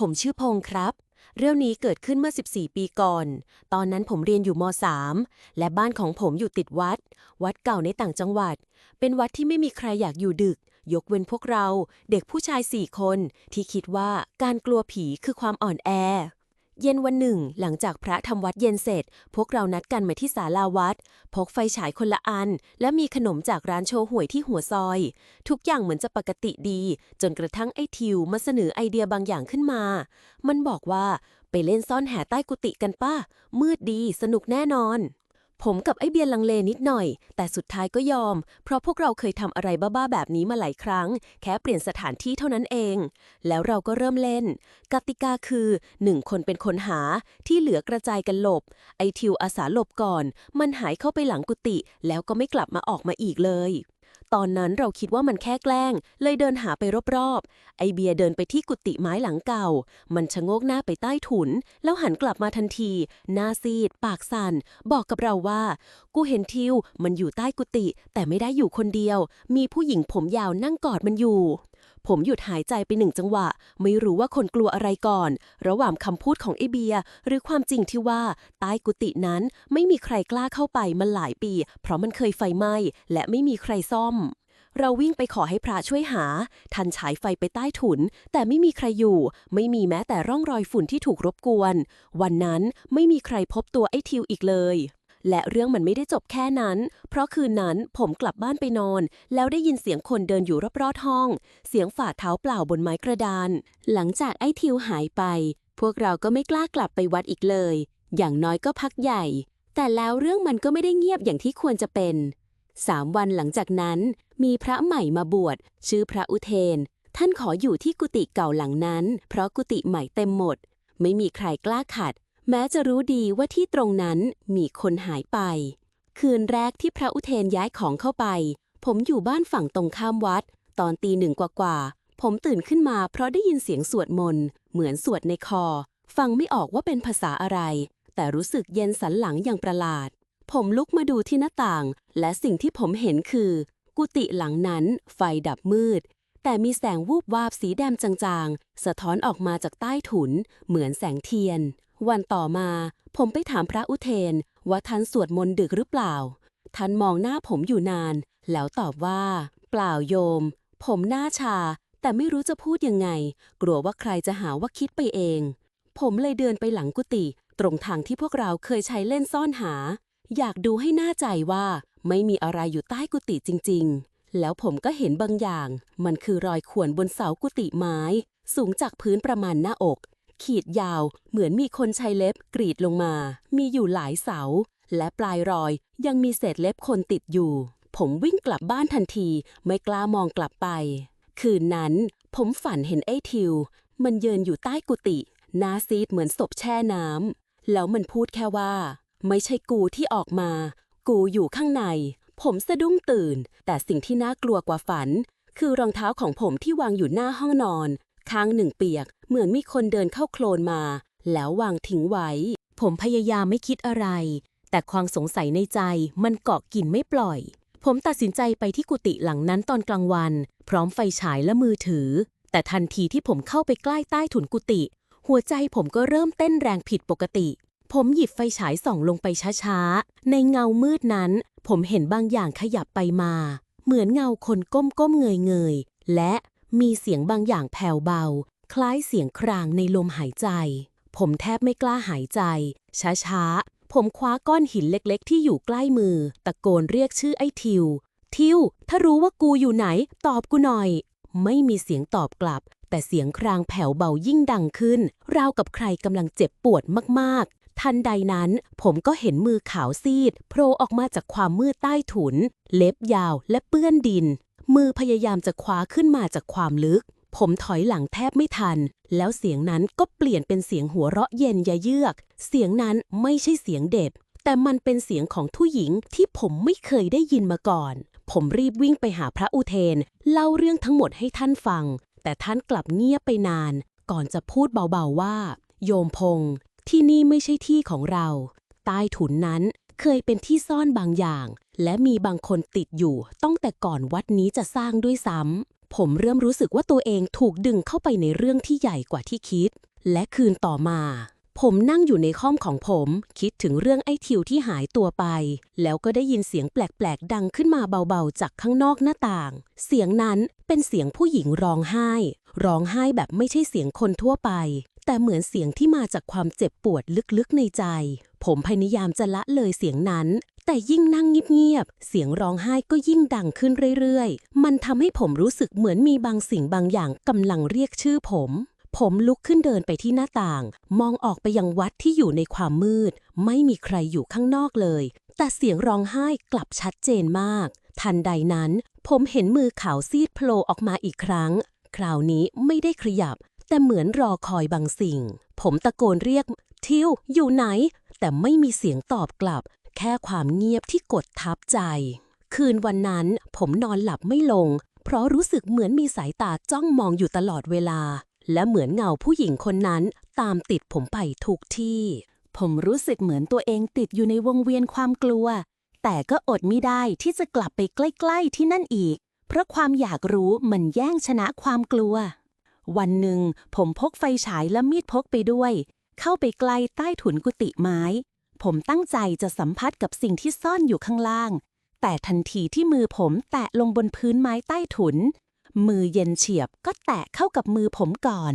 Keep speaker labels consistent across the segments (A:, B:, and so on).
A: ผมชื่อพงษ์ครับ เรื่องนี้เกิดขึ้นเมื่อ 14 ปีก่อน ตอนนั้นผมเรียนอยู่ม .3 และบ้านของผมอยู่ติดวัด วัดเก่าในต่างจังหวัด เป็นวัดที่ไม่มีใครอยากอยู่ดึก ยกเว้นพวกเรา เด็กผู้ชาย4คน ที่คิดว่าการกลัวผีคือความอ่อนแอ เย็นวันหนึ่ง หลังจากพระทำวัดเย็นเสร็จ พวกเรานัดกันมาที่ศาลาวัด พกไฟฉายคนละอัน และมีขนมจากร้านโชห่วยที่หัวซอย ทุกอย่างเหมือนจะปกติดี จนกระทั่งไอ้ทิวมาเสนอไอเดียบางอย่างขึ้นมา มันบอกว่าไปเล่นซ่อนแห่ใต้กุฏิกันป้ามืดดีสนุกแน่นอน ผมกับไอเบียนลังเลนิดหน่อย แต่สุดท้ายก็ยอม เพราะพวกเราเคยทำอะไรบ้าๆแบบนี้มาหลายครั้ง แค่เปลี่ยนสถานที่เท่านั้นเอง แล้วเราก็เริ่มเล่น กติกาคือหนึ่งคนเป็นคนหา ที่เหลือกระจายกันหลบ ไอทิวอาสาหลบก่อน มันหายเข้าไปหลังกุฏิแล้วก็ไม่กลับมาออกมาอีกเลย ตอนนั้นเราคิดว่ามันแค่แกล้ง เลยเดินหาไปรอบๆ ไอเบียเดินไปที่กุฏิไม้หลังเก่า มันชะโงกหน้าไปใต้ถุน แล้วหันกลับมาทันที หน้าซีด ปากสั่น บอกกับเราว่า กูเห็นทิว มันอยู่ใต้กุฏิแต่ไม่ได้อยู่คนเดียว มีผู้หญิงผมยาวนั่งกอดมันอยู่ ผมหยุดหายใจไปหนึ่งจังหวะ ไม่รู้ว่าคนกลัวอะไรก่อน ระหว่างคำพูดของไอเบีย หรือความจริงที่ว่าใต้กุฏินั้นไม่มีใครกล้าเข้าไปมาหลายปี เพราะมันเคยไฟไหม้และไม่มีใครซ่อม เราวิ่งไปขอให้พระช่วยหา ทันฉายไฟไปใต้ถุน แต่ไม่มีใครอยู่ ไม่มีแม้แต่ร่องรอยฝุ่นที่ถูกรบกวน วันนั้นไม่มีใครพบตัวไอทิวอีกเลย และเรื่องมันไม่ได้จบแค่นั้น เพราะคืนนั้นผมกลับบ้านไปนอน แล้วได้ยินเสียงคนเดินอยู่รอบๆห้อง เสียงฝ่าเท้าเปล่าบนไม้กระดาน หลังจากไอ้ทิวหายไป พวกเราก็ไม่กล้ากลับไปวัดอีกเลย อย่างน้อยก็พักใหญ่ แต่แล้วเรื่องมันก็ไม่ได้เงียบอย่างที่ควรจะเป็นสามวันหลังจากนั้น มีพระใหม่มาบวชชื่อพระอุเทน ท่านขออยู่ที่กุฏิเก่าหลังนั้น เพราะกุฏิใหม่เต็มหมด ไม่มีใครกล้าขัด แม้จะรู้ดีว่าที่ตรงนั้นมีคนหายไป คืนแรกที่พระอุเทนย้ายของเข้าไป ผมอยู่บ้านฝั่งตรงข้ามวัด ตอนตีหนึ่งกว่าๆผมตื่นขึ้นมาเพราะได้ยินเสียงสวดมนต์เหมือนสวดในคอ ฟังไม่ออกว่าเป็นภาษาอะไร แต่รู้สึกเย็นสันหลังอย่างประหลาด ผมลุกมาดูที่หน้าต่าง และสิ่งที่ผมเห็นคือ กุฏิหลังนั้น ไฟดับมืดแต่มีแสงวูบวาบสีแดงจางๆ สะท้อนออกมาจากใต้ถุน เหมือนแสงเทียน วันต่อมา ผมไปถามพระอุเทน ว่าท่านสวดมนต์ดึกหรือเปล่า ท่านมองหน้าผมอยู่นาน แล้วตอบว่า เปล่าโยม ผมหน้าชา แต่ไม่รู้จะพูดยังไง กลัวว่าใครจะหาว่าคิดไปเอง ผมเลยเดินไปหลังกุฏิตรงทางที่พวกเราเคยใช้เล่นซ่อนหา อยากดูให้แน่ใจว่า ไม่มีอะไรอยู่ใต้กุฏิจริง ๆ แล้วผมก็เห็นบางอย่าง มันคือรอยข่วนบนเสากุฏิไม้ สูงจากพื้นประมาณหน้าอก ขีดยาว เหมือนมีคนใช้เล็บกรีดลงมา มีอยู่หลายเสา และปลายรอยยังมีเศษเล็บคนติดอยู่ ผมวิ่งกลับบ้านทันทีไม่กล้ามองกลับไป คืนนั้น ผมฝันเห็นไอ้ทิว มันเยืนอยู่ใต้กุฏิหน้าซีดเหมือนศพแช่น้ำแล้วมันพูดแค่ว่า ไม่ใช่กูที่ออกมา กูอยู่ข้างใน ผมสะดุ้งตื่น แต่สิ่งที่น่ากลัวกว่าฝัน คือรองเท้าของผมที่วางอยู่หน้าห้องนอน ข้างหนึ่งเปียก เหมือนมีคนเดินเข้าโคลนมา แล้ววางทิ้งไว้ ผมพยายามไม่คิดอะไร แต่ความสงสัยในใจมันเกาะกินไม่ปล่อย ผมตัดสินใจไปที่กุฏิหลังนั้นตอนกลางวัน พร้อมไฟฉายและมือถือ แต่ทันทีที่ผมเข้าไปใกล้ใต้ถุนกุฏิหัวใจผมก็เริ่มเต้นแรงผิดปกติ ผมหยิบไฟฉายส่องลงไปช้าๆ ในเงามืดนั้น ผมเห็นบางอย่างขยับไปมา เหมือนเงาคนก้มๆเงยๆและ มีเสียงบางอย่างแผ่วเบา คล้ายเสียงครางในลมหายใจ ผมแทบไม่กล้าหายใจ ช้าๆ ผมคว้าก้อนหินเล็กๆ ที่อยู่ใกล้มือ ตะโกนเรียกชื่อไอ้ทิว ทิว ถ้ารู้ว่ากูอยู่ไหน ตอบกูหน่อย ไม่มีเสียงตอบกลับ แต่เสียงครางแผ่วเบายิ่งดังขึ้น ราวกับใครกำลังเจ็บปวดมากๆทันใดนั้นผมก็เห็นมือขาวซีด โผล่ออกมาจากความมืดใต้ถุน เล็บยาวและเปื้อนดิน มือพยายามจะคว้าขึ้นมาจากความลึก ผมถอยหลังแทบไม่ทัน แล้วเสียงนั้นก็เปลี่ยนเป็นเสียงหัวเราะเย็นยะเยือก เสียงนั้นไม่ใช่เสียงเด็กแต่มันเป็นเสียงของผู้หญิงที่ผมไม่เคยได้ยินมาก่อน ผมรีบวิ่งไปหาพระอุเทน เล่าเรื่องทั้งหมดให้ท่านฟัง แต่ท่านกลับเงียบไปนาน ก่อนจะพูดเบาๆว่า โยมพงษ์ที่นี่ไม่ใช่ที่ของเรา ใต้ถุนนั้นเคยเป็นที่ซ่อนบางอย่าง และมีบางคนติดอยู่ตั้งแต่ก่อนวัดนี้จะสร้างด้วยซ้ำ ผมเริ่มรู้สึกว่าตัวเองถูกดึงเข้าไปในเรื่องที่ใหญ่กว่าที่คิด และคืนต่อมา ผมนั่งอยู่ในห้องของผม คิดถึงเรื่องไอ้ทิวที่หายตัวไป แล้วก็ได้ยินเสียงแปลกๆ ดังขึ้นมาเบาๆ จากข้างนอกหน้าต่าง เสียงนั้นเป็นเสียงผู้หญิงร้องไห้ ร้องไห้แบบไม่ใช่เสียงคนทั่วไป แต่เหมือนเสียงที่มาจากความเจ็บปวดลึกๆในใจผมพยายามจะละเลยเสียงนั้น แต่ยิ่งนั่งเงียบๆ เสียงร้องไห้ก็ยิ่งดังขึ้นเรื่อยๆ มันทำให้ผมรู้สึกเหมือนมีบางสิ่งบางอย่างกำลังเรียกชื่อผม ผมลุกขึ้นเดินไปที่หน้าต่าง มองออกไปยังวัดที่อยู่ในความมืด ไม่มีใครอยู่ข้างนอกเลย แต่เสียงร้องไห้กลับชัดเจนมาก ทันใดนั้น ผมเห็นมือขาวซีดโผล่ออกมาอีกครั้ง คราวนี้ไม่ได้ขยับ แต่เหมือนรอคอยบางสิ่ง ผมตะโกนเรียก ทิวอยู่ไหน แต่ไม่มีเสียงตอบกลับ แค่ความเงียบที่กดทับใจ คืนวันนั้นผมนอนหลับไม่ลง เพราะรู้สึกเหมือนมีสายตาจ้องมองอยู่ตลอดเวลา และเหมือนเงาผู้หญิงคนนั้นตามติดผมไปทุกที่ ผมรู้สึกเหมือนตัวเองติดอยู่ในวงเวียนความกลัว แต่ก็อดไม่ได้ที่จะกลับไปใกล้ ๆที่นั่นอีก เพราะความอยากรู้มันแย่งชนะความกลัว วันหนึ่งผมพกไฟฉายและมีดพกไปด้วย เข้าไปใกล้ใต้ถุนกุฏิไม้ ผมตั้งใจจะสัมผัสกับสิ่งที่ซ่อนอยู่ข้างล่าง แต่ทันทีที่มือผมแตะลงบนพื้นไม้ใต้ถุน มือเย็นเฉียบก็แตะเข้ากับมือผมก่อน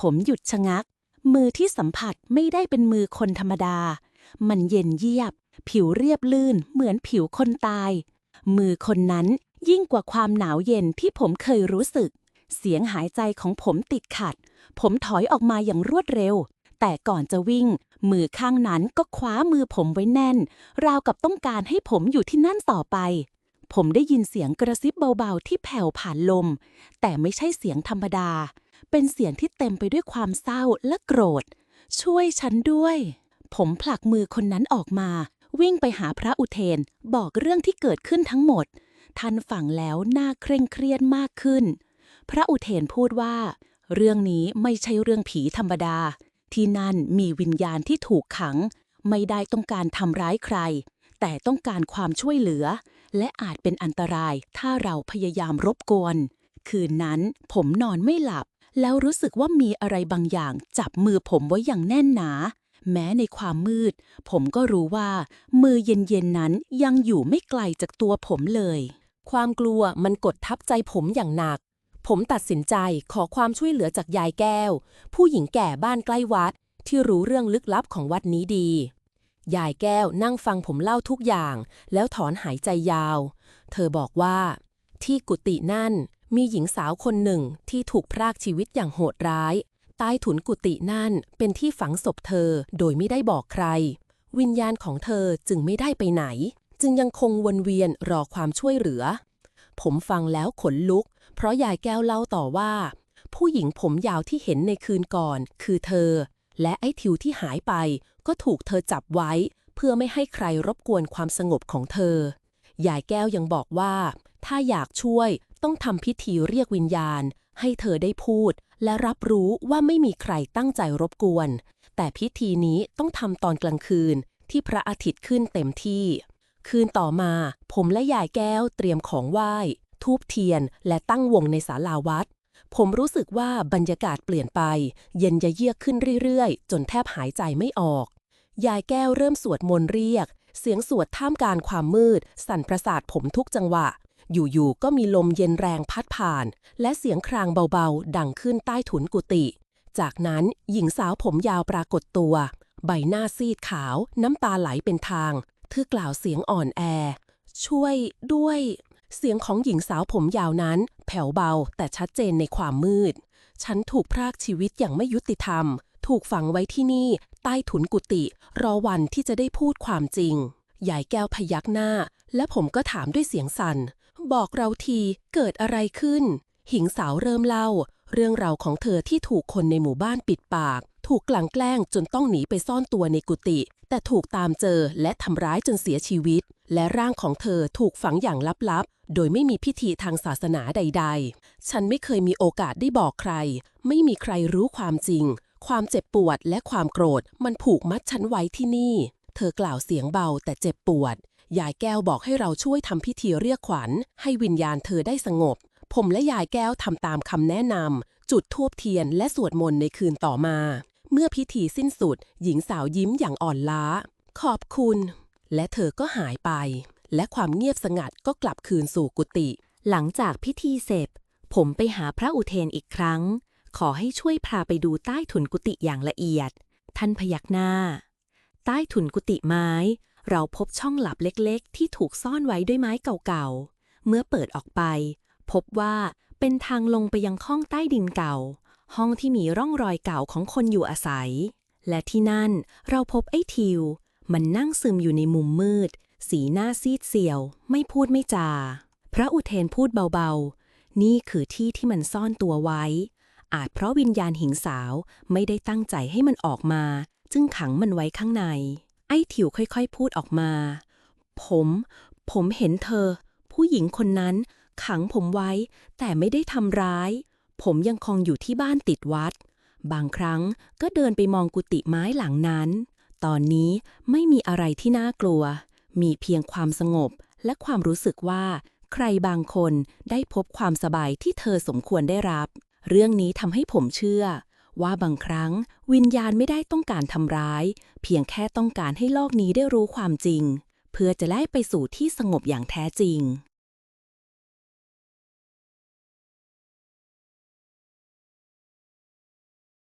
A: ผมหยุดชะงัก มือที่สัมผัสไม่ได้เป็นมือคนธรรมดา มันเย็นเยียบ ผิวเรียบลื่นเหมือนผิวคนตาย มือคนนั้นยิ่งกว่าความหนาวเย็นที่ผมเคยรู้สึก เสียงหายใจของผมติดขัด ผมถอยออกมาอย่างรวดเร็ว แต่ก่อนจะวิ่ง มือข้างนั้นก็คว้ามือผมไว้แน่น ราวกับต้องการให้ผมอยู่ที่นั่นต่อไป ผมได้ยินเสียงกระซิบเบาๆ ที่แผ่วผ่านลม แต่ไม่ใช่เสียงธรรมดา เป็นเสียงที่เต็มไปด้วยความเศร้าและโกรธ ช่วยฉันด้วย ผมผลักมือคนนั้นออกมา วิ่งไปหาพระอุเทน บอกเรื่องที่เกิดขึ้นทั้งหมด ท่านฟังแล้วหน้าเคร่งเครียดมากขึ้น พระอุเทนพูดว่า เรื่องนี้ไม่ใช่เรื่องผีธรรมดา ที่นั่นมีวิญญาณที่ถูกขัง ไม่ได้ต้องการทำร้ายใคร แต่ต้องการความช่วยเหลือ และอาจเป็นอันตรายถ้าเราพยายามรบกวน คืนนั้นผมนอนไม่หลับ แล้วรู้สึกว่ามีอะไรบางอย่างจับมือผมไว้อย่างแน่นหนา แม้ในความมืด ผมก็รู้ว่า มือเย็นๆนั้นยังอยู่ไม่ไกลจากตัวผมเลย ความกลัวมันกดทับใจผมอย่างหนัก ผมตัดสินใจขอความช่วยเหลือจากยายแก้ว ผู้หญิงแก่บ้านใกล้วัด ที่รู้เรื่องลึกลับของวัดนี้ดี ยายแก้วนั่งฟังผมเล่าทุกอย่าง แล้วถอนหายใจยาว เธอบอกว่า ที่กุฏินั่นมีหญิงสาวคนหนึ่งที่ถูกพรากชีวิตอย่างโหดร้าย ใต้ถุนกุฏินั่นเป็นที่ฝังศพเธอโดยไม่ได้บอกใคร วิญญาณของเธอจึงไม่ได้ไปไหน จึงยังคงวนเวียนรอความช่วยเหลือ ผมฟังแล้วขนลุก เพราะยายแก้วเล่าต่อว่า ผู้หญิงผมยาวที่เห็นในคืนก่อน คือเธอ และไอ้ทิวที่หายไป ก็ถูกเธอจับไว้ เพื่อไม่ให้ใครรบกวนความสงบของเธอยายแก้วยังบอกว่า ถ้าอยากช่วยต้องทำพิธีเรียกวิญญาณ ให้เธอได้พูด และรับรู้ว่าไม่มีใครตั้งใจรบกวน แต่พิธีนี้ต้องทำตอนกลางคืนที่พระอาทิตย์ขึ้นเต็มที่ คืนต่อมา ผมและยายแก้วเตรียมของไหว้ ทูบเทียน และตั้งวงในศาลาวัด ผมรู้สึกว่าบรรยากาศเปลี่ยนไป เย็นยะเยือกขึ้นเรื่อยๆ จนแทบหายใจไม่ออก ยายแก้วเริ่มสวดมนต์เรียก เสียงสวดท่ามกลางความมืด สั่นประสาทผมทุกจังหวะ อยู่ๆก็มีลมเย็นแรงพัดผ่าน และเสียงครางเบาๆ ดังขึ้นใต้ถุนกุฏิจากนั้นหญิงสาวผมยาวปรากฏตัว ใบหน้าซีดขาว น้ำตาไหลเป็นทางเธอกล่าวเสียงอ่อนแอ ช่วยด้วย เสียงของหญิงสาวผมยาวนั้น แผ่วเบาแต่ชัดเจนในความมืด ฉันถูกพรากชีวิตอย่างไม่ยุติธรรม ถูกฝังไว้ที่นี่ ใต้ถุนกุฏิรอวันที่จะได้พูดความจริงยายแก้วพยักหน้า และผมก็ถามด้วยเสียงสั่น บอกเราทีเกิดอะไรขึ้น หญิงสาวเริ่มเล่า เรื่องราวของเธอที่ถูกคนในหมู่บ้านปิดปาก ถูกกลั่นแกล้งจนต้องหนีไปซ่อนตัวในกุฏิแต่ถูกตามเจอและทำร้ายจนเสียชีวิต และร่างของเธอถูกฝังอย่างลับๆ โดยไม่มีพิธีทางศาสนาใด ๆ ฉันไม่เคยมีโอกาสได้บอกใคร ไม่มีใครรู้ความจริง ความเจ็บปวดและความโกรธ มันผูกมัดฉันไว้ที่นี่ เธอกล่าวเสียงเบาแต่เจ็บปวด ยายแก้วบอกให้เราช่วยทำพิธีเรียกขวัญ ให้วิญญาณเธอได้สงบ
B: ผมและยายแก้วทำตามคำแนะนำจุดธูปเทียนและสวดมนต์ในคืนต่อมา เมื่อพิธีสิ้นสุด หญิงสาวยิ้มอย่างอ่อนล้า ขอบคุณ และเธอก็หายไป และความเงียบสงัดก็กลับคืนสู่กุฏิ
A: หลังจากพิธีเสร็จ ผมไปหาพระอุเทนอีกครั้ง ขอให้ช่วยพาไปดูใต้ถุนกุฏิอย่างละเอียด ท่านพยักหน้า ใต้ถุนกุฏิไม้ เราพบช่องหลับเล็กๆ ที่ถูกซ่อนไว้ด้วยไม้เก่าๆ เมื่อเปิดออกไป พบว่าเป็นทางลงไปยังห้องใต้ดินเก่า ห้องที่มีร่องรอยเก่าของคนอยู่อาศัย และที่นั่นเราพบไอ้ทิว มันนั่งซึมอยู่ในมุมมืด สีหน้าซีดเซียว ไม่พูดไม่จา พระอุเทนพูดเบาๆ นี่คือที่ที่มันซ่อนตัวไว้ อาจเพราะวิญญาณหิงสาวไม่ได้ตั้งใจให้มันออกมา จึงขังมันไว้ข้างใน ไอ้ถิวค่อยๆ พูดออกมา ผม ผมเห็นเธอ ผู้หญิงคนนั้นขังผมไว้ แต่ไม่ได้ทำร้าย ผมยังคงอยู่ที่บ้านติดวัด บางครั้งก็เดินไปมองกุฏิไม้หลังนั้น ตอนนี้ไม่มีอะไรที่น่ากลัว มีเพียงความสงบและความรู้สึกว่า ใครบางคนได้พบความสบายที่เธอสมควรได้รับ เรื่องนี้ทำให้ผมเชื่อ ว่าบางครั้งวิญญาณไม่ได้ต้องการทำร้าย เพียงแค่ต้องการให้โลกนี้ได้รู้ความจริง เพื่อจะได้ไปสู่ที่สงบอย่างแท้จริง